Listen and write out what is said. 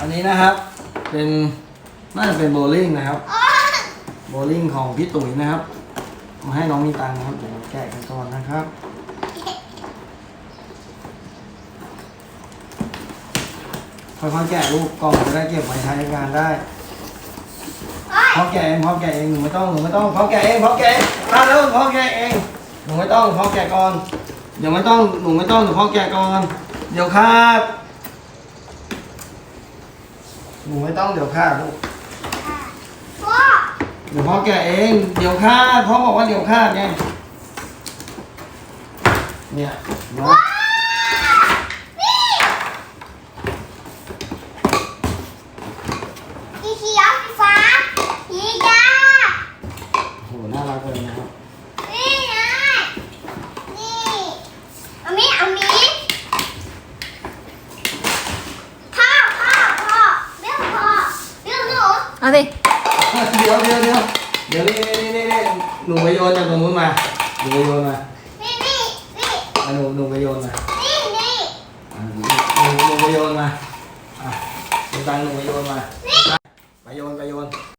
อันนี้นะครับ เป็นน่าจะเป็นโบลิ่งนะครับ โบลิ่งของพี่ตุ๋ยนะครับ มาให้น้องมีตังค์นะครับเดี๋ยวเราแกะกันก่อนนะครับ ค่อยๆแกะลูกกล่องจะได้เก็บไว้ใช้งานได้พ่อแกะเองพ่อแกะเองหนูไม่ต้องหนูไม่ต้องพ่อแกะเองพ่อแกะเองมาแล้วพ่อแกะเองหนูไม่ต้องพ่อแกะก่อนเดี๋ยวไม่ต้องหนูไม่ต้องหนูพ่อแกะก่อนเดี๋ยวคราด หนูไม่ต้องเดี๋ยวคาดลูกพ่อเดี๋ยวพ่อแกะเอง เดี๋ยวคาดพ่อบอกว่าเดี๋ยวคาดไงเนี่ยเนาะสีเขียวสีฟ้าสีดาโหน่ารักเลยนะครับ นี่ไงนี่เอามีเอามีพ่อพ่อพ่อเบี้ยวพ่อเบี้ยวหนู เอาสิเดี๋ยวเดี๋ยวเดี๋ยวเดี๋ยวนี่นี่นี่นี่หนูไปโยนจากตรงนู้นมาหนูไปโยนมานี่นี่นี่อะหนูหนูไปโยนมานี่นี่อะหนูหนูไปโยนมาอะดูตังค์หนูไปโยนมาไปโยนไปโยน